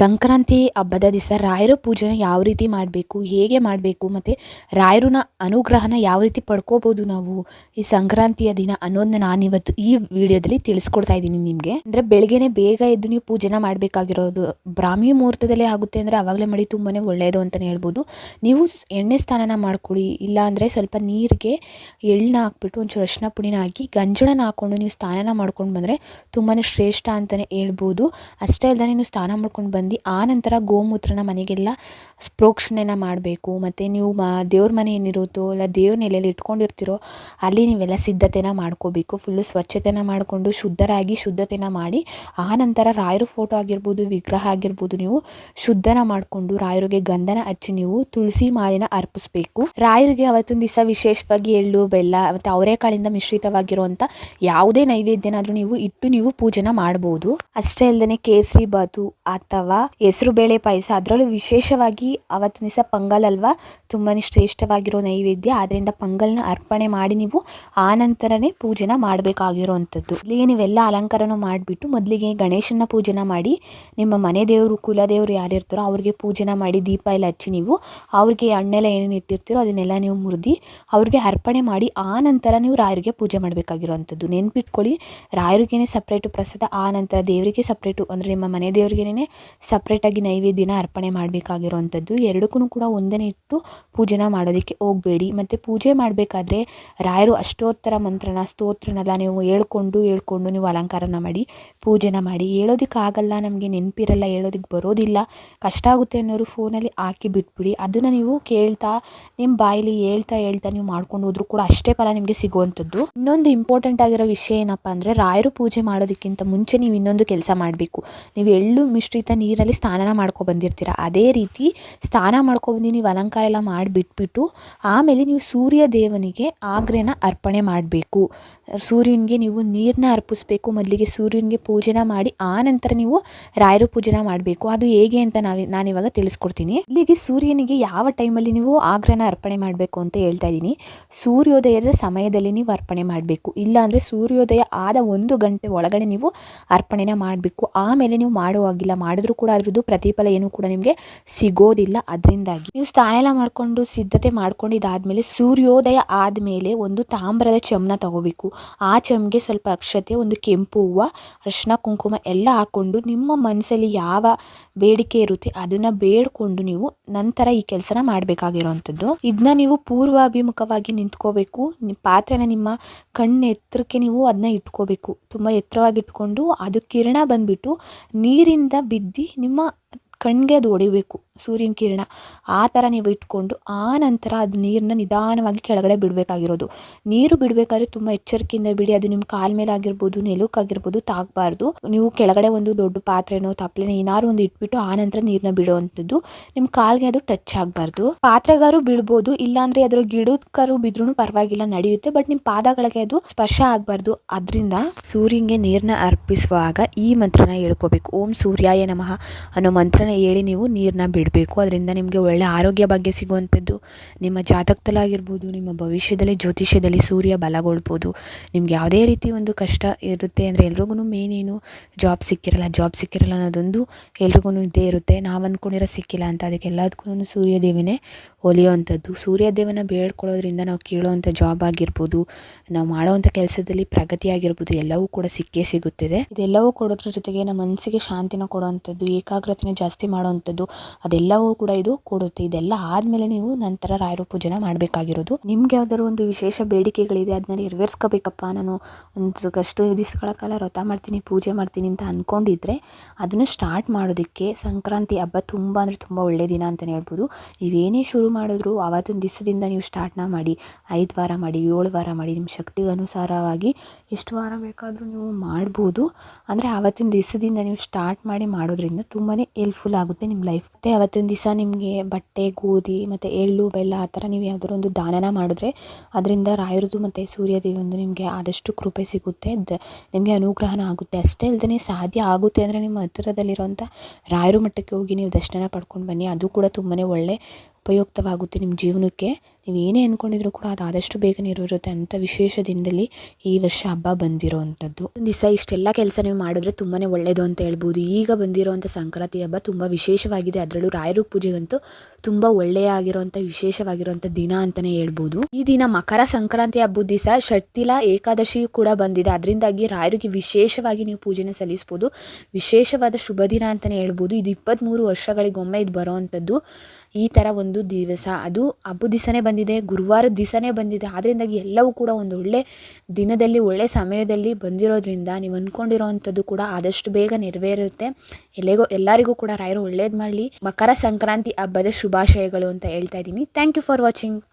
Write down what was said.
ಸಂಕ್ರಾಂತಿ ಹಬ್ಬದ ದಿವಸ ರಾಯರ ಪೂಜೆನ ಯಾವ ರೀತಿ ಮಾಡಬೇಕು, ಹೇಗೆ ಮಾಡಬೇಕು ಮತ್ತು ರಾಯರನ್ನ ಅನುಗ್ರಹನ ಯಾವ ರೀತಿ ಪಡ್ಕೋಬೋದು ನಾವು ಈ ಸಂಕ್ರಾಂತಿಯ ದಿನ ಅನ್ನೋದನ್ನ ನಾನಿವತ್ತು ಈ ವಿಡಿಯೋದಲ್ಲಿ ತಿಳಿಸ್ಕೊಡ್ತಾ ಇದ್ದೀನಿ ನಿಮಗೆ. ಅಂದರೆ ಬೆಳಗ್ಗೆನೆ ಬೇಗ ಎದ್ದು ನೀವು ಪೂಜೆನ ಮಾಡಬೇಕಾಗಿರೋದು ಬ್ರಾಹ್ಮಿ ಮುಹೂರ್ತದಲ್ಲೇ ಆಗುತ್ತೆ ಅಂದರೆ ಆವಾಗಲೇ ಮಾಡಿ ತುಂಬಾ ಒಳ್ಳೆಯದು ಅಂತಲೇ ಹೇಳ್ಬೋದು. ನೀವು ಎಣ್ಣೆ ಸ್ನಾನನ ಮಾಡ್ಕೊಳ್ಳಿ, ಇಲ್ಲ ಅಂದರೆ ಸ್ವಲ್ಪ ನೀರಿಗೆ ಎಳ್ಳನ್ನ ಹಾಕ್ಬಿಟ್ಟು ಒಂಚೂರು ಅರಿಶಿನ ಪುಡಿನ ಹಾಕಿ ಗಂಜಳನ ಹಾಕ್ಕೊಂಡು ನೀವು ಸ್ನಾನನ ಮಾಡ್ಕೊಂಡು ಬಂದರೆ ತುಂಬಾ ಶ್ರೇಷ್ಠ ಅಂತಲೇ ಹೇಳ್ಬೋದು. ಅಷ್ಟೇ ಅಲ್ಲದೆ ನೀವು ಸ್ನಾನ ಮಾಡ್ಕೊಂಡು ಬಂದು ಆ ನಂತರ ಗೋಮೂತ್ರನ ಮನೆಗೆಲ್ಲ ಪ್ರೋಕ್ಷಣೆನ ಮಾಡಬೇಕು. ಮತ್ತು ನೀವು ಮ, ದೇವ್ರ ಮನೆ ಏನಿರುತ್ತೋ ಇಲ್ಲ ದೇವ್ರ ನೆಲೆಯಲ್ಲಿ ಇಟ್ಕೊಂಡಿರ್ತೀರೋ ಅಲ್ಲಿ ನೀವೆಲ್ಲ ಸಿದ್ಧತೆನ ಮಾಡ್ಕೋಬೇಕು. ಫುಲ್ಲು ಸ್ವಚ್ಛತೆನ ಮಾಡಿಕೊಂಡು ಶುದ್ಧರಾಗಿ ಶುದ್ಧತೆನ ಮಾಡಿ ಆ ನಂತರ ರಾಯರ ಫೋಟೋ ಆಗಿರ್ಬೋದು, ವಿಗ್ರಹ ಆಗಿರ್ಬೋದು ನೀವು ಶುದ್ಧನ ಮಾಡಿಕೊಂಡು ರಾಯರಿಗೆ ಗಂಧನ ಹಚ್ಚಿ ನೀವು ತುಳಸಿ ಮಾಲಿನ ಅರ್ಪಿಸ್ಬೇಕು. ರಾಯರಿಗೆ ಅವತ್ತಿನ ದಿವಸ ವಿಶೇಷವಾಗಿ ಎಳ್ಳು, ಬೆಲ್ಲ ಮತ್ತು ಅವರೆಕಾಳಿಂದ ಮಿಶ್ರಿತವಾಗಿರುವಂಥ ಯಾವುದೇ ನೈವೇದ್ಯನಾದರೂ ನೀವು ಇಟ್ಟು ನೀವು ಪೂಜೆನ ಮಾಡ್ಬೋದು. ಅಷ್ಟೇ ಅಲ್ಲದೆ ಕೇಸರಿ ಬಾತು ಅಥವಾ ಹೆಸರು ಬೇಳೆ ಪಾಯಸ. ಅದರಲ್ಲೂ ವಿಶೇಷವಾಗಿ ಅವತ್ತಿನ ದಿವಸ ಪೊಂಗಲ್ ಅಲ್ವಾ? ತುಂಬಾ ಶ್ರೇಷ್ಠವಾಗಿರೋ ನೈವೇದ್ಯ. ಆದ್ದರಿಂದ ಪೊಂಗಲ್ನ ಅರ್ಪಣೆ ಮಾಡಿ ನೀವು ಆ ನಂತರನೇ ಪೂಜೆನ ಮಾಡಬೇಕಾಗಿರೋವಂಥದ್ದು. ಮೊದಲಿಗೆ ನೀವೆಲ್ಲ ಅಲಂಕಾರನೂ ಮಾಡಿಬಿಟ್ಟು ಮೊದಲಿಗೆ ಗಣೇಶನ ಪೂಜೆನ ಮಾಡಿ, ನಿಮ್ಮ ಮನೆ ದೇವರು ಕುಲದೇವರು ಯಾರಿರ್ತಾರೋ ಅವ್ರಿಗೆ ಪೂಜೆನ ಮಾಡಿ ದೀಪ ಎಲ್ಲ ಹಚ್ಚಿ ನೀವು ಅವ್ರಿಗೆ ಹಣ್ಣೆಲ್ಲ ಏನೇನು ಇಟ್ಟಿರ್ತೀರೋ ಅದನ್ನೆಲ್ಲ ನೀವು ಮುರಿದು ಅವ್ರಿಗೆ ಅರ್ಪಣೆ ಮಾಡಿ ಆ ನಂತರ ನೀವು ರಾಯರಿಗೆ ಪೂಜೆ ಮಾಡಬೇಕಾಗಿರುವಂಥದ್ದು. ನೆನ್ಪಿಟ್ಕೊಳ್ಳಿ, ರಾಯರಿಗೇನೆ ಸಪ್ರೇಟು ಪ್ರಸಾದ, ಆ ನಂತರ ದೇವರಿಗೆ ಸಪ್ರೇಟು ಅಂದರೆ ನಿಮ್ಮ ಮನೆ ದೇವ್ರಿಗೇನೆ ಸಪ್ರೇಟಾಗಿ ನೈವೇದ್ಯನ ಅರ್ಪಣೆ ಮಾಡಬೇಕಾಗಿರೋವಂಥದ್ದು. ಎರಡಕ್ಕೂ ಕೂಡ ಒಂದೇ ಇಟ್ಟು ಪೂಜೆನ ಮಾಡೋದಕ್ಕೆ ಹೋಗಬೇಡಿ. ಮತ್ತು ಪೂಜೆ ಮಾಡಬೇಕಾದ್ರೆ ರಾಯರು ಅಷ್ಟೋತ್ತರ ಮಂತ್ರನ, ಸ್ತೋತ್ರನೆಲ್ಲ ನೀವು ಹೇಳ್ಕೊಂಡು ಹೇಳ್ಕೊಂಡು ನೀವು ಅಲಂಕಾರನ ಮಾಡಿ, ಪೂಜೆನ ಮಾಡಿ. ಹೇಳೋದಕ್ಕಾಗಲ್ಲ, ನಮಗೆ ನೆನಪಿರಲ್ಲ ಹೇಳೋದಕ್ಕೆ ಬರೋದಿಲ್ಲ. ಕಷ್ಟ ಆಗುತ್ತೆ ಅನ್ನೋರು ಫೋನಲ್ಲಿ ಹಾಕಿ ಬಿಟ್ಬಿಡಿ. ಅದನ್ನು ನೀವು ಕೇಳ್ತಾ ನಿಮ್ಮ ಬಾಯಲ್ಲಿ ಹೇಳ್ತಾ ಹೇಳ್ತಾ ನೀವು ಮಾಡ್ಕೊಂಡು ಹೋದ್ರೂ ಕೂಡ ಅಷ್ಟೇ ಫಲ ನಿಮಗೆ ಸಿಗುವಂಥದ್ದು. ಇನ್ನೊಂದು ಇಂಪಾರ್ಟೆಂಟ್ ಆಗಿರೋ ವಿಷಯ ಏನಪ್ಪ ಅಂದರೆ, ರಾಯರು ಪೂಜೆ ಮಾಡೋದಕ್ಕಿಂತ ಮುಂಚೆ ನೀವು ಇನ್ನೊಂದು ಕೆಲಸ ಮಾಡಬೇಕು. ನೀವು ಎಳ್ಳು ಮಿಶ್ರಿತ ನೀರಲ್ಲಿ ಸ್ನಾನ ಮಾಡ್ಕೊ ಬಂದಿರ್ತೀರ? ಅದೇ ರೀತಿ ಸ್ನಾನ ಮಾಡ್ಕೊಬಂದು ನೀವು ಅಲಂಕಾರ ಎಲ್ಲ ಮಾಡಿಬಿಟ್ಬಿಟ್ಟು ಆಮೇಲೆ ನೀವು ಸೂರ್ಯ ದೇವನಿಗೆ ಆಗ್ರೆನ ಅರ್ಪಣೆ ಮಾಡಬೇಕು. ಸೂರ್ಯನಿಗೆ ನೀವು ನೀರನ್ನ ಅರ್ಪಿಸ್ಬೇಕು, ಮೊದಲಿಗೆ ಸೂರ್ಯನಿಗೆ ಪೂಜೆನ ಮಾಡಿ ಆ ನಂತರ ನೀವು ರಾಯರು ಪೂಜೆನ ಮಾಡಬೇಕು. ಅದು ಹೇಗೆ ಅಂತ ನಾವು ನಾನಿವಾಗ ತಿಳಿಸ್ಕೊಡ್ತೀನಿ. ಇಲ್ಲಿಗೆ ಸೂರ್ಯನಿಗೆ ಯಾವ ಟೈಮಲ್ಲಿ ನೀವು ಆಗ್ರಹನ ಅರ್ಪಣೆ ಮಾಡಬೇಕು ಅಂತ ಹೇಳ್ತಾ ಇದ್ದೀನಿ. ಸೂರ್ಯೋದಯದ ಸಮಯದಲ್ಲಿ ನೀವು ಅರ್ಪಣೆ ಮಾಡಬೇಕು. ಇಲ್ಲಾಂದರೆ ಸೂರ್ಯೋದಯ ಆದ ಒಂದು ಗಂಟೆ ಒಳಗಡೆ ನೀವು ಅರ್ಪಣೆನ ಮಾಡಬೇಕು. ಆಮೇಲೆ ನೀವು ಮಾಡುವಾಗಿಲ್ಲ ಮಾಡಿದ್ರೂ ಕೂಡ ಅದ್ರದ್ದು ಪ್ರತಿಫಲ ಏನು ಕೂಡ ನಿಮಗೆ ಸಿಗೋದಿಲ್ಲ. ಅದರಿಂದಾಗಿ ನೀವು ಸ್ನಾನ ಎಲ್ಲ ಮಾಡಿಕೊಂಡು ಸಿದ್ಧತೆ ಮಾಡ್ಕೊಂಡಿದ್ದಾದ್ಮೇಲೆ ಸೂರ್ಯೋದಯ ಆದಮೇಲೆ ಒಂದು ತಾಮ್ರದ ಚಮ್ನ ತಗೋಬೇಕು. ಆ ಚಮ್ಗೆ ಸ್ವಲ್ಪ ಅಕ್ಷತೆ, ಒಂದು ಕೆಂಪು ಹೂವು ಅರಿಶಿನ ಕುಂಕುಮ ಎಲ್ಲ ಹಾಕ್ಕೊಂಡು ನಿಮ್ಮ ಮನಸ್ಸಲ್ಲಿ ಯಾವ ಬೇಡಿಕೆ ಇರುತ್ತೆ ಅದನ್ನು ಬೇಡ್ಕೊಂಡು ನೀವು ನಂತರ ಈ ಕೆಲಸನ ಮಾಡಬೇಕಾಗಿರೋವಂಥದ್ದು. ಇದನ್ನ ನೀವು ಪೂರ್ವಾಭಿಮುಖವಾಗಿ ನಿಂತ್ಕೋಬೇಕು. ಪಾತ್ರೆನ ನಿಮ್ಮ ಕಣ್ಣು ಎತ್ತರಕ್ಕೆ ನೀವು ಅದನ್ನ ಇಟ್ಕೋಬೇಕು. ತುಂಬ ಎತ್ತರವಾಗಿ ಇಟ್ಕೊಂಡು ಅದು ಕಿರಣ ಬಂದ್ಬಿಟ್ಟು ನೀರಿಂದ ಬಿದ್ದು ನಿಮ್ಮ ಕಣ್ಣಿಗೆ ಅದು ಹೊಡಿಬೇಕು. ಸೂರ್ಯನ ಕಿರಣ ಆ ಥರ ನೀವು ಇಟ್ಕೊಂಡು ಆ ನಂತರ ಅದು ನೀರನ್ನ ನಿಧಾನವಾಗಿ ಕೆಳಗಡೆ ಬಿಡಬೇಕಾಗಿರೋದು. ನೀರು ಬಿಡಬೇಕಾದ್ರೆ ತುಂಬ ಎಚ್ಚರಿಕೆಯಿಂದ ಬಿಡಿ, ಅದು ನಿಮ್ಮ ಕಾಲ್ ಮೇಲೆ ಆಗಿರ್ಬೋದು ನೆಲಕ್ಕಾಗಿರ್ಬೋದು ತಾಗಬಾರ್ದು. ನೀವು ಕೆಳಗಡೆ ಒಂದು ದೊಡ್ಡ ಪಾತ್ರೆನೋ ತಪ್ಪಲೆನೋ ಏನಾದ್ರು ಒಂದು ಇಟ್ಬಿಟ್ಟು ಆ ನಂತರ ನೀರನ್ನ ಬಿಡುವಂಥದ್ದು. ನಿಮ್ಮ ಕಾಲ್ಗೆ ಅದು ಟಚ್ ಆಗಬಾರ್ದು. ಪಾತ್ರೆಗಾರು ಬೀಳ್ಬೋದು, ಇಲ್ಲಾಂದ್ರೆ ಅದರ ಗಿಡಕ್ಕಾರು ಬಿದ್ರೂ ಪರವಾಗಿಲ್ಲ, ನಡೆಯುತ್ತೆ. ಬಟ್ ನಿಮ್ಮ ಪಾದಗಳಿಗೆ ಅದು ಸ್ಪರ್ಶ ಆಗಬಾರ್ದು. ಅದರಿಂದ ಸೂರ್ಯನಿಗೆ ನೀರನ್ನ ಅರ್ಪಿಸುವಾಗ ಈ ಮಂತ್ರನ ಹೇಳ್ಕೋಬೇಕು. ಓಂ ಸೂರ್ಯಾಯ ನಮಃ ಅನ್ನೋ ಮಂತ್ರನ ಹೇಳಿ ನೀವು ನೀರನ್ನ ಬಿಡಬೇಕು. ಅದರಿಂದ ನಿಮಗೆ ಒಳ್ಳೆ ಆರೋಗ್ಯ ಭಾಗ್ಯ ಸಿಗುವಂಥದ್ದು. ನಿಮ್ಮ ಜಾತಕದಲ್ಲಾಗಿರ್ಬೋದು, ನಿಮ್ಮ ಭವಿಷ್ಯದಲ್ಲಿ, ಜ್ಯೋತಿಷ್ಯದಲ್ಲಿ ಸೂರ್ಯ ಬಲಗೊಳ್ಬೋದು ನಿಮ್ಗೆ ಯಾವುದೇ ರೀತಿ ಒಂದು ಕಷ್ಟ ಇರುತ್ತೆ ಅಂದರೆ ಎಲ್ರಿಗೂ ಮೇನ್ ಏನು? ಜಾಬ್ ಸಿಕ್ಕಿರಲ್ಲ ಜಾಬ್ ಸಿಕ್ಕಿರಲ್ಲ ಅನ್ನೋದೊಂದು ಎಲ್ರಿಗೂ ಇದ್ದೇ ಇರುತ್ತೆ. ನಾವು ಅಂದ್ಕೊಂಡಿರೋ ಸಿಕ್ಕಿಲ್ಲ ಅಂತ. ಅದಕ್ಕೆಲ್ಲದಕ್ಕೂ ಸೂರ್ಯ ಸೂರ್ಯದೇವನೇ ಒಲಿಯುವಂಥದ್ದು. ಸೂರ್ಯ ದೇವನ ಬೇಡ್ಕೊಳ್ಳೋದ್ರಿಂದ ನಾವು ಕೇಳೋವಂಥ ಜಾಬ್ ಆಗಿರ್ಬೋದು, ನಾವು ಮಾಡೋವಂಥ ಕೆಲಸದಲ್ಲಿ ಪ್ರಗತಿ ಆಗಿರ್ಬೋದು, ಎಲ್ಲವೂ ಕೂಡ ಸಿಕ್ಕೇ ಸಿಗುತ್ತದೆ. ಇದೆಲ್ಲವೂ ಕೊಡೋದ್ರ ಜೊತೆಗೆ ನಮ್ಮ ಮನಸ್ಸಿಗೆ ಶಾಂತಿನ ಕೊಡುವಂಥದ್ದು, ಏಕಾಗ್ರತೆನ ಜಾಸ್ತಿ ಮಾಡುವಂಥದ್ದು ಅದೆಲ್ಲವೂ ಕೂಡ ಇದು ಕೊಡುತ್ತೆ. ಇದೆಲ್ಲ ಆದಮೇಲೆ ನೀವು ನಂತರ ರಾಯರ ಪೂಜೆನ ಮಾಡಬೇಕಾಗಿರೋದು. ನಿಮ್ಗೆ ಯಾವ್ದಾದ್ರು ಒಂದು ವಿಶೇಷ ಬೇಡಿಕೆಗಳಿದೆ ಅದನ್ನ ನೆರವೇರಿಸ್ಕೋಬೇಕಪ್ಪ. ನಾನು ಒಂದು ಅಷ್ಟು ದಿವಸಗಳ ಕಾಲ ವ್ರತ ಮಾಡ್ತೀನಿ, ಪೂಜೆ ಮಾಡ್ತೀನಿ ಅಂತ ಅಂದ್ಕೊಂಡಿದ್ರೆ ಅದನ್ನು ಸ್ಟಾರ್ಟ್ ಮಾಡೋದಕ್ಕೆ ಸಂಕ್ರಾಂತಿ ಹಬ್ಬ ತುಂಬ ಅಂದರೆ ತುಂಬ ಒಳ್ಳೆಯ ದಿನ ಅಂತಲೇ ಹೇಳ್ಬೋದು. ನೀವೇನೇ ಶುರು ಮಾಡಿದ್ರು, ಆವತ್ತಿನ ದಿವಸದಿಂದ ನೀವು ಸ್ಟಾರ್ಟ್ನ ಮಾಡಿ, ಐದು ವಾರ ಮಾಡಿ, ಏಳು ವಾರ ಮಾಡಿ, ನಿಮ್ಮ ಶಕ್ತಿಗೆ ಅನುಸಾರವಾಗಿ ಎಷ್ಟು ವಾರ ಬೇಕಾದರೂ ನೀವು ಮಾಡ್ಬೋದು. ಅಂದರೆ ಆವತ್ತಿನ ದಿವಸದಿಂದ ನೀವು ಸ್ಟಾರ್ಟ್ ಮಾಡಿ ಮಾಡೋದ್ರಿಂದ ತುಂಬಾ ಹೆಲ್ಪ್ಫುಲ್ ಆಗುತ್ತೆ ನಿಮ್ಮ ಲೈಫ್ ಮತ್ತು ಅವತ್ತಿನ ದಿವಸ ನಿಮಗೆ ಬಟ್ಟೆ, ಗೋಧಿ ಮತ್ತು ಎಳ್ಳು, ಬೆಲ್ಲ ಆ ಥರ ನೀವು ಯಾವ್ದಾದ್ರು ಒಂದು ದಾನನ ಮಾಡಿದ್ರೆ ಅದರಿಂದ ರಾಯರದು ಮತ್ತು ಸೂರ್ಯದೇವಿ ಒಂದು ನಿಮಗೆ ಆದಷ್ಟು ಕೃಪೆ ಸಿಗುತ್ತೆ. ದ, ನಿಮಗೆ ಅನುಗ್ರಹನ ಆಗುತ್ತೆ. ಅಷ್ಟೇ ಅಲ್ಲದೆ ಸಾಧ್ಯ ಆಗುತ್ತೆ ಅಂದರೆ ನಿಮ್ಮ ಹತ್ತಿರದಲ್ಲಿರುವಂಥ ರಾಯರು ಮಠಕ್ಕೆ ಹೋಗಿ ನೀವು ದರ್ಶನ ಪಡ್ಕೊಂಡು ಬನ್ನಿ. ಅದು ಕೂಡ ತುಂಬಾ ಒಳ್ಳೆ ಉಪಯುಕ್ತವಾಗುತ್ತೆ ನಿಮ್ಮ ಜೀವನಕ್ಕೆ. ನೀವು ಏನೇ ಅಂದ್ಕೊಂಡಿದ್ರು ಕೂಡ ಅದು ಆದಷ್ಟು ಬೇಗ ನೆರವೇರುತ್ತೆ ಅಂಥ ವಿಶೇಷ ದಿನದಲ್ಲಿ ಈ ವರ್ಷ ಹಬ್ಬ ಬಂದಿರೋ ಅಂಥದ್ದು ದಿವಸ ಇಷ್ಟೆಲ್ಲ ಕೆಲಸ ನೀವು ಮಾಡಿದ್ರೆ ತುಂಬಾ ಒಳ್ಳೆಯದು ಅಂತ ಹೇಳ್ಬೋದು. ಈಗ ಬಂದಿರೋವಂಥ ಸಂಕ್ರಾಂತಿ ಹಬ್ಬ ತುಂಬ ವಿಶೇಷವಾಗಿದೆ. ಅದರಲ್ಲೂ ರಾಯರು ಪೂಜೆಗಂತೂ ತುಂಬ ಒಳ್ಳೆಯ ಆಗಿರುವಂಥ ವಿಶೇಷವಾಗಿರುವಂಥ ದಿನ ಅಂತಲೇ ಹೇಳ್ಬೋದು. ಈ ದಿನ ಮಕರ ಸಂಕ್ರಾಂತಿ ಹಬ್ಬದ ದಿವಸ ಷಟ್ತಿಲ ಏಕಾದಶಿ ಕೂಡ ಬಂದಿದೆ. ಅದರಿಂದಾಗಿ ರಾಯರಿಗೆ ವಿಶೇಷವಾಗಿ ನೀವು ಪೂಜೆನ ಸಲ್ಲಿಸ್ಬೋದು. ವಿಶೇಷವಾದ ಶುಭ ದಿನ ಅಂತಲೇ ಹೇಳ್ಬೋದು. ಇದು ಇಪ್ಪತ್ತ್ಮೂರು ವರ್ಷಗಳಿಗೊಮ್ಮೆ ಇದು ಬರೋವಂಥದ್ದು. ಈ ಥರ ಒಂದು ದಿವಸ. ಅದು ಹಬ್ಬದ ದಿವಸನೇ ಬಂದಿದೆ, ಗುರುವಾರ ದಿವಸನೇ ಬಂದಿದೆ. ಆದ್ದರಿಂದಾಗಿ ಎಲ್ಲವೂ ಕೂಡ ಒಂದು ಒಳ್ಳೆ ದಿನದಲ್ಲಿ, ಒಳ್ಳೆ ಸಮಯದಲ್ಲಿ ಬಂದಿರೋದ್ರಿಂದ ನೀವು ಅಂದ್ಕೊಂಡಿರೋವಂಥದ್ದು ಕೂಡ ಆದಷ್ಟು ಬೇಗ ನೆರವೇರುತ್ತೆ. ಎಲ್ಲಿಗೋ, ಎಲ್ಲರಿಗೂ ಕೂಡ ರಾಯರು ಒಳ್ಳೇದು ಮಾಡಲಿ. ಮಕರ ಸಂಕ್ರಾಂತಿ ಹಬ್ಬದ ಶುಭಾಶಯಗಳು ಅಂತ ಹೇಳ್ತಾ ಇದ್ದೀನಿ. Thank you for watching